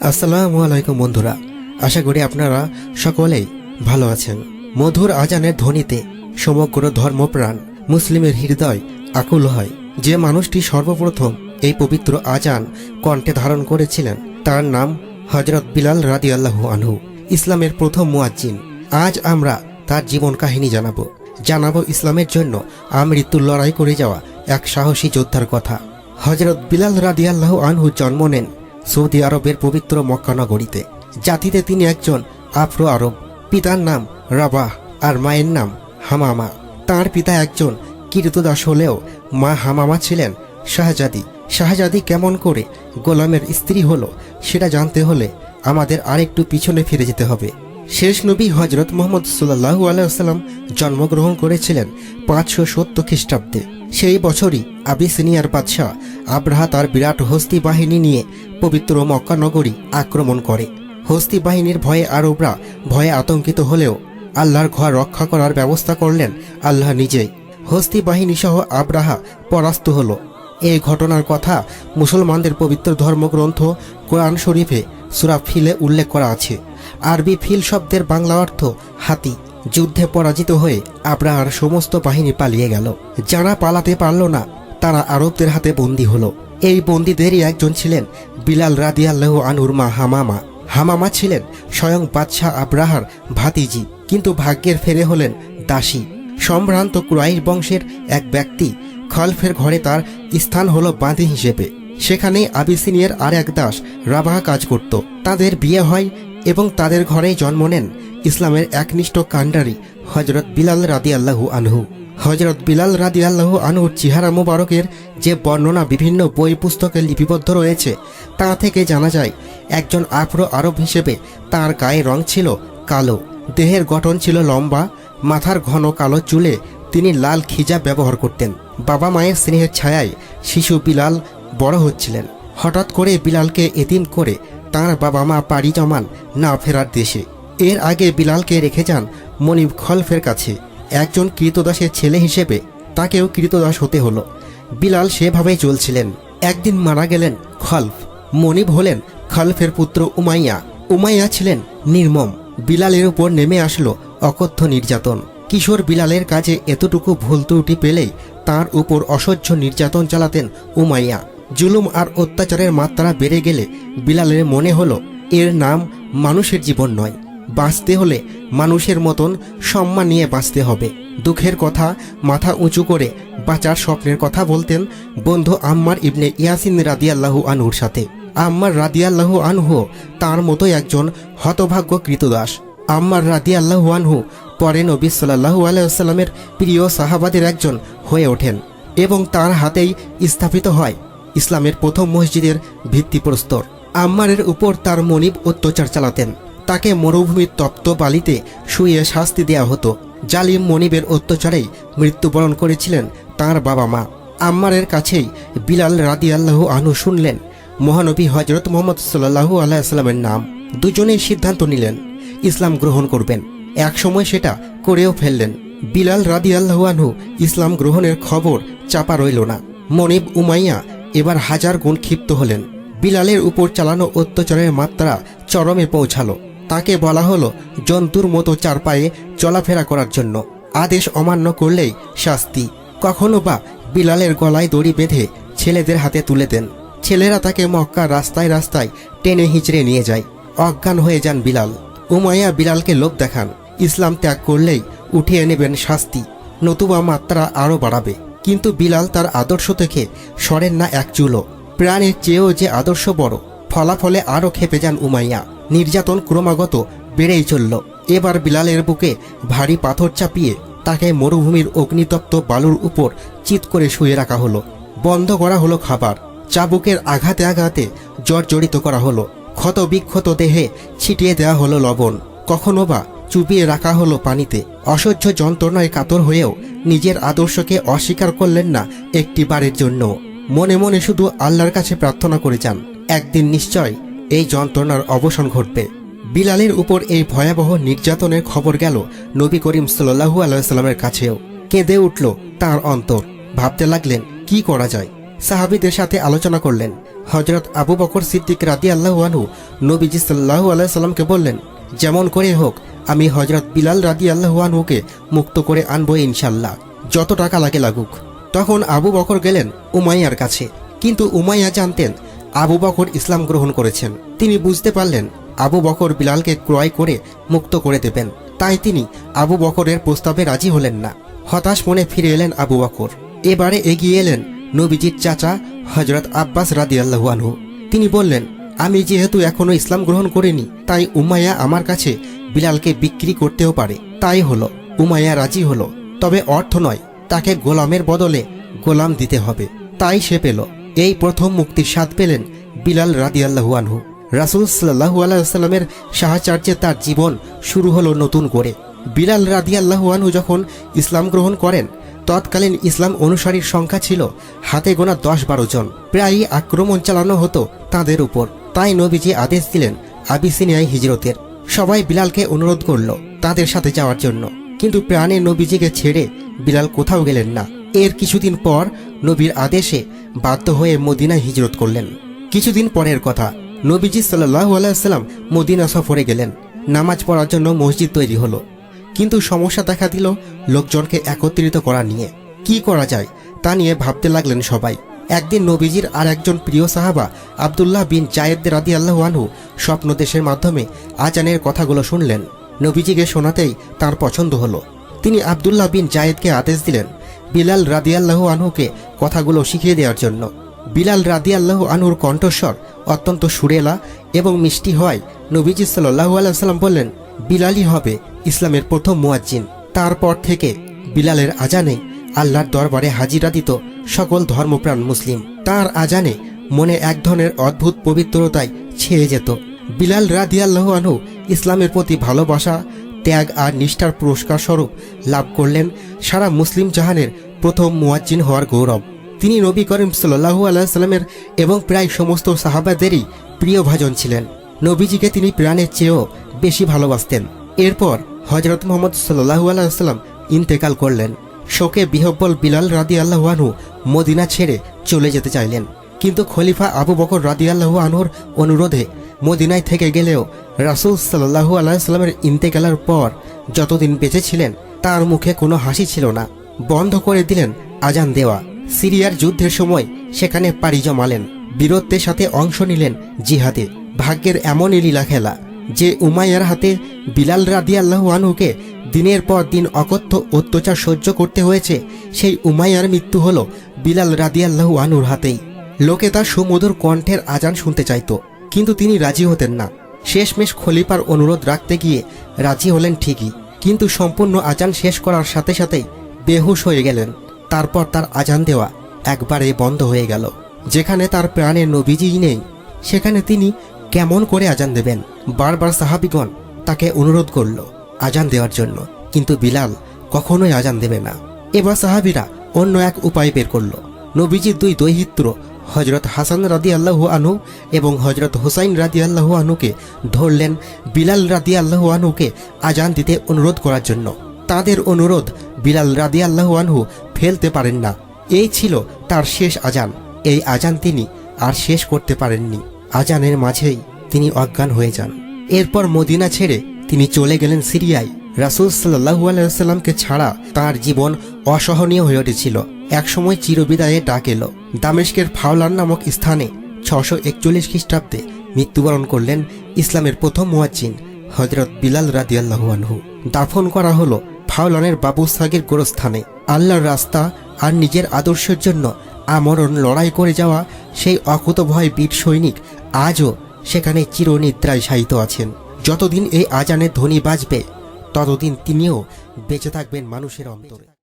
আসসালামু আলাইকুম বন্ধুরা। আশা করি আপনারা সকলেই ভালো আছেন। মধুর আজানের ধ্বনিতে সমগ্র ধর্মপ্রাণ মুসলিমের হৃদয় আকুল হয়। যে মানুষটি সর্বপ্রথম এই পবিত্র আজান কণ্ঠে ধারণ করেছিলেন, তার নাম হজরত বিলাল রাদি আল্লাহু আনহু, ইসলামের প্রথম মুয়াজ্জিন। আজ আমরা তার জীবন কাহিনী জানাব। জানাব ইসলামের জন্য আমৃত্যুর লড়াই করে যাওয়া এক সাহসী যোদ্ধার কথা। হজরত বিলাল রাদিয়াল্লাহু আনহু জন্ম নেন সৌদি আরবের পবিত্র মক্কানগরীতে জাতিতে তিনি একজন আফ্রো আরব। পিতার নাম রাবাহ আর মায়ের নাম হামামা। তার পিতা একজন কীর্তদাস হলেও মা হামামা ছিলেন শাহজাদি। শাহজাদি কেমন করে গোলামের স্ত্রী হলো, সেটা জানতে হলে আমাদের আরেকটু পিছনে ফিরে যেতে হবে। শেষ নবী হজরত মোহাম্মদ সাল্লাহু আলাইসাল্লাম জন্মগ্রহণ করেছিলেন পাঁচশো সত্তর খ্রিস্টাব্দে। সেই বছরই আবিসিনিয়ার বাদশাহ আব্রাহা তার বিরাট হস্তি বাহিনী নিয়ে পবিত্র মক্কা নগরী আক্রমণ করে। হস্তি বাহিনীর ভয়ে আরবরা ভয়ে আতঙ্কিত হলেও আল্লাহর ঘর রক্ষা করার ব্যবস্থা করলেন আল্লাহ নিজেই। হস্তি বাহিনী সহ আব্রাহা পরাস্ত হল। এই ঘটনার কথা মুসলমানদের পবিত্র ধর্মগ্রন্থ কোরআন শরীফে সুরাফিলে উল্লেখ করা আছে। আরবি ফিল শব্দের বাংলা অর্থ হাতি। যুদ্ধে পরাজিত হয়ে আব্রাহার সমস্ত বাহিনী পালিয়ে গেল। যারা পালাতে পারল না, তারা আরবদের হাতে বন্দী হলো। এই বন্দীদেরই একজন ছিলেন বিলাল রাদিয়াল্লাহু আনুর মা হামামা। হামামা ছিলেন স্বয়ং বাদশাহ আব্রাহার ভাতিজি, কিন্তু ভাগ্যের ফেরে হলেন দাসী। সম্ভ্রান্ত কুরাইশ বংশের এক ব্যক্তি খলফের ঘরে তার স্থান হলো বাঁধি হিসেবে। সেখানে আবিসিনিয়ার আর এক দাস রাবাহ কাজ করত। তাদের বিয়ে হয় এবং তাদের ঘরেই জন্ম নেন ইসলামের একনিষ্ঠ কাণ্ডারি হজরত বিলাল রাদি আল্লাহু আনহু। হজরত বিলাল রাদি আল্লাহু আনহুর চেহারা মোবারকের যে বর্ণনা বিভিন্ন বই পুস্তকে লিপিবদ্ধ রয়েছে, তা থেকে জানা যায়, একজন আফ্রো আরব হিসেবে তার গায়ে রং ছিল কালো, দেহের গঠন ছিল লম্বা, মাথার ঘন কালো চুলে তিনি লাল খিজা ব্যবহার করতেন। বাবা মায়ের স্নেহের ছায়ায় শিশু বিলাল বড় হচ্ছিলেন। হঠাৎ করে বিলালকে এতিম করে তার বাবা মা পাড়ি জমান না ফেরার দেশে। এর আগে বিলালকে রেখে যান মনিব খলফের কাছে। একজন কৃতদাসের ছেলে হিসেবে তাকেও কৃতদাস হতে হলো। বিলাল সেভাবেই চলছিলেন। একদিন মারা গেলেন খলফ। মনিব হলেন খলফের পুত্র উমাইয়া। উমাইয়া ছিলেন নির্মম। বিলালের উপর নেমে আসলো অকথ্য নির্যাতন। কিশোর বিলালের কাজে এতটুকু ভুল ত্রুটি পেলেই তার উপর অসহ্য নির্যাতন চালাতেন উমাইয়া। জুলুম আর অত্যাচারের মাত্রা বেড়ে গেলে বিলালের মনে হলো, এর নাম মানুষের জীবন নয়। বাঁচতে হলে মানুষের মতন সম্মান নিয়ে বাঁচতে হবে। দুঃখের কথা মাথা উঁচু করে বাঁচার স্বপ্নের কথা বলতেন বন্ধু আম্মার ইবনে ইয়াসিন রাদিয়াল্লাহু আনহুর সাথে। আম্মার রাদিয়াল্লাহু আনহু তার মতোই একজন হতভাগ্য কৃতদাস আম্মার রাদিয়াল্লাহু আনহু পরে নবী সাল্লাহু আলাইসাল্লামের প্রিয় সাহাবাদের একজন হয়ে ওঠেন এবং তার হাতেই স্থাপিত হয় ইসলামের প্রথম মসজিদের ভিত্তিপ্রস্তর। আম্মারের উপর তার মনিব অত্যাচার চালাতেন। তাকে মরুভূমির তপ্ত বালিতে শুয়ে শাস্তি দেয়া হতো। জালিম মনিবের অত্যাচারেই মৃত্যুবরণ করেছিলেন তার বাবা মা। আম্মারের কাছেই বিলাল রাদি আল্লাহ আনু শুনলেন, মহানবী হজরত মোহাম্মদ সাল্লাহু আলাইসাল্লামের নাম। দুজনেই সিদ্ধান্ত নিলেন, ইসলাম গ্রহণ করবেন। একসময় সেটা করেও ফেললেন। বিলাল রাদি আল্লাহ আনহু ইসলাম গ্রহণের খবর চাপা রইল না। মনিব উমাইয়া এবার হাজার গুণ ক্ষিপ্ত হলেন। বিলালের উপর চালানো অত্যাচারের মাত্রা চরমে পৌঁছালো। তাকে বলা হলো জন্তুর মতো চার পায়ে চলাফেরা করার জন্য। আদেশ অমান্য করলেই শাস্তি। কখনো বা বিলালের গলায় দড়ি বেঁধে ছেলেদের হাতে তুলে দেন। ছেলেরা তাকে মক্কা রাস্তায় রাস্তায় টেনে হিঁচড়ে নিয়ে যায়। অজ্ঞান হয়ে যান বিলাল। উমাইয়া বিলালকে লোক দেখান। ইসলাম ত্যাগ করলেই উঠিয়ে নেবেন শাস্তি। নতুবা মাত্রা আরও বাড়াবে। কিন্তু বিলাল তার আদর্শ থেকে সরেন না এক চুলো। প্রাণের চেয়েও যে আদর্শ বড়, ফলাফলে আরও খেপে যান উমাইয়া। নির্যাতন ক্রমাগত বেড়েই চলল। এবার বিলালের বুকে ভারী পাথর চাপিয়ে তাকে মরুভূমির অগ্নিতপ্ত বালুর উপর চিত করে শুয়ে রাখা হলো। বন্ধ করা হলো খাবার। চাবুকের আঘাতে আঘাতে জর্জরিত করা হলো। ক্ষত বিক্ষত দেহে ছিটিয়ে দেওয়া হলো লবণ। কখনো বা চুপিয়ে রাখা হলো পানিতে। অসহ্য যন্ত্রণায় কাতর হয়েও নিজের আদর্শকে অস্বীকার করলেন না একটি বারের জন্য। মনে মনে শুধু আল্লাহর কাছে প্রার্থনা করে যান। একদিন নিশ্চয় এই যন্ত্রণার অবসান ঘটবে। বিলালের উপর এই ভয়াবহ নির্যাতনের খবর গেল নবী করিম সাল্লাহু আলাইসাল্লামের কাছেও। কেঁদে উঠল তার অন্তর। ভাবতে লাগলেন, কি করা যায়? সাহাবিদের সাথে আলোচনা করলেন। হজরত আবু বকর সিদ্দিক রাদি আল্লাহ আনহু নবীজি সাল্লাহু আল্লাহ সাল্লামকে বললেন যেমন করে হোক, আমি হজরত বিলাল রাদি আল্লাহ আনহুকে মুক্ত করে আনব ইনশাল্লাহ যত টাকা লাগে লাগুক। তখন আবু বকর গেলেন উমাইয়ার কাছে। কিন্তু উমাইয়া জানতেন, আবু বকর ইসলাম গ্রহণ করেছেন। তিনি বুঝতে পারলেন, আবু বকর বিলালকে ক্রয় করে মুক্ত করে দেবেন। তাই তিনি আবু বকরের প্রস্তাবে রাজি হলেন না। হতাশ মনে ফিরে এলেন আবু বকর। এবারে এগিয়ে এলেন নবীজির চাচা হজরত আব্বাস রাদি আনহু। তিনি বললেন আমি যেহেতু এখনও ইসলাম গ্রহণ করিনি, তাই উমাইয়া আমার কাছে বিলালকে বিক্রি করতেও পারে। তাই হলো, উমাইয়া রাজি হলো। তবে অর্থ নয়, তাকে গোলামের বদলে গোলাম দিতে হবে। তাই সে পেল। এই প্রথম মুক্তির স্বাদ পেলেন বিলাল রাদিয়াল্লাহু আনহু। রাসুল সাল্লাহু আলাইসাল্লামের সাহাচার্যে তার জীবন শুরু হলো নতুন করে। বিলাল রাদিয়াল্লাহু আনহু যখন ইসলাম গ্রহণ করেন, তৎকালীন ইসলাম অনুসারীর সংখ্যা ছিল হাতে গোনা দশ বারো জন। প্রায়ই আক্রমণ চালানো হতো তাদের উপর। তাই নবীজি আদেশ দিলেন আবিসিনিয়ায় হিজরতের। সবাই বিলালকে অনুরোধ করল তাদের সাথে যাওয়ার জন্য। কিন্তু প্রাণে নবীজিকে ছেড়ে বিলাল কোথাও গেলেন না। এর কিছুদিন পর নবীর আদেশে বাধ্য হয়ে মদিনায় হিজরত করলেন। কিছুদিন পরের কথা, নবীজি সাল্লাহ আলাইসাল্লাম মদিনা সফরে গেলেন। নামাজ পড়ার জন্য মসজিদ তৈরি হলো। কিন্তু সমস্যা দেখা দিল লোকজনকে একত্রিত করা নিয়ে। কি করা যায় তা নিয়ে ভাবতে লাগলেন সবাই। একদিন নবীজির আর একজন প্রিয় সাহাবা আবদুল্লাহ বিন জায়েদ রাদি আল্লাহ আনহু স্বপ্নদেশের মাধ্যমে আজানের কথাগুলো শুনলেন। নবীজিকে শোনাতেই তার পছন্দ হলো। তিনি আবদুল্লাহ বিন জায়েদকে আদেশ দিলেন বিলাল রাদিয়াল্লাহু আনহুকে কথাগুলো শিখিয়ে দেওয়ার জন্য। বিলাল রাদিয়াল্লাহু আনহুর কণ্ঠস্বর অত্যন্ত সুরেলা এবং মিষ্টি হয় নবীজি সাল্লাহু আলাইসাল্লাম বললেন, বিলালই হবে ইসলামের প্রথম মুয়াজ্জিন। তারপর থেকে বিলালের আজানে আল্লাহর দরবারে হাজিরা দিত সকল ধর্মপ্রাণ মুসলিম। তার আজানে মনে এক ধরনের অদ্ভুত পবিত্রতায় ছেয়ে যেত। বিলাল রাদিয়াল্লাহ আনহু ইসলামের প্রতি ভালোবাসা, ত্যাগ আর নিষ্ঠার পুরস্কার স্বরূপ লাভ করলেন সারা মুসলিম জাহানের প্রথম মুয়াজ্জিন হওয়ার গৌরব। তিনি নবী করিম সাল্লাহু আলাইসাল্লামের এবং প্রায় সমস্ত সাহাবাদেরই প্রিয় ভাজন ছিলেন। নবীজিকে তিনি প্রাণের চেয়েও বেশি ভালোবাসতেন। এরপর হজরত মোহাম্মদ সাল্লাহু আলাইসাল্লাম ইন্তেকাল করলেন। শোকে বিহব্বল বিলাল রাদি আল্লাহ আনহু মদিনা ছেড়ে চলে যেতে চাইলেন। কিন্তু খলিফা আবু বকর রাদি আল্লাহ আনহুর অনুরোধে মদিনায় থেকে গেলেও রাসুল সাল্লাহু আলাইসাল্লামের ইন্তেকালের পর যতদিন বেঁচে ছিলেন, তার মুখে কোনো হাসি ছিল না। বন্ধ করে দিলেন আজান দেওয়া। সিরিয়ার যুদ্ধের সময় সেখানে পাড়ি জমালেন। বীরত্বের সাথে অংশ নিলেন জিহাদে। ভাগ্যের এমনই লীলা খেলা যে উমাইয়ার হাতে বিলাল রাদি আল্লাহ আনহুকে দিনের পর দিন অকথ্য অত্যাচার সহ্য করতে হয়েছে, সেই উমাইয়ার মৃত্যু হল বিলাল রাদি আনহুর হাতেই। লোকে তার সুমধুর কণ্ঠের আজান শুনতে চাইত, কিন্তু তিনি রাজি হতেন না। শেষমেশ খলিফার অনুরোধ রাখতে গিয়ে রাজি হলেন ঠিকই, কিন্তু সম্পূর্ণ আজান শেষ করার সাথে সাথেই বেহুশ হয়ে গেলেন। তারপর তার আজান দেওয়া একবারে বন্ধ হয়ে গেল। যেখানে তার প্রাণের নবীজিই নেই, সেখানে তিনি কেমন করে আজান দেবেন? বারবার সাহাবিগণ তাকে অনুরোধ করল আজান দেওয়ার জন্য। কিন্তু বিলাল কখনোই আজান দেবে না। এবার সাহাবিরা অন্য এক উপায় বের করল। নবীজির দুই দৈহিত্র হজরত হাসান রাদি আল্লাহু আনু এবং হজরত হুসাইন রাদি আল্লাহু আনুকে ধরলেন বিলাল রাদি আল্লাহু আনহুকে আজান দিতে অনুরোধ করার জন্য। তাদের অনুরোধ বিলাল রাদি আল্লাহু আনহু ফেলতে পারেন না। এই ছিল তার শেষ আজান। এই আজান তিনি আর শেষ করতে পারেননি। আজানের মাঝেই তিনি অজ্ঞান হয়ে যান। এরপর মদিনা ছেড়ে তিনি চলে গেলেন সিরিয়ায়। রাসুল সাল্লাহু আলাইসাল্লামকে ছাড়া তার জীবন অসহনীয় হয়ে উঠেছিল। একসময় চিরবিদায়ে ডাক এলো। দামেশকের ফাওলান নামক স্থানে ছশো একচল্লিশ খ্রিস্টাব্দে মৃত্যুবরণ করলেন ইসলামের প্রথম মুয়াজ্জিন হজরত বিলাল রাদিয়াল্লাহু আনহু। দাফন করা হলো ফাওলানের বাবু সাগের গোরস্থানে। আল্লাহর রাস্তা আর নিজের আদর্শের জন্য আমরণ লড়াই করে যাওয়া সেই অকুতভয় বীর সৈনিক আজও সেখানে চিরনিদ্রায় শায়িত আছেন। যতদিন এই আজানের ধ্বনি বাজবে, ততদিন তিনিও বেঁচে থাকবেন মানুষের অন্তরে।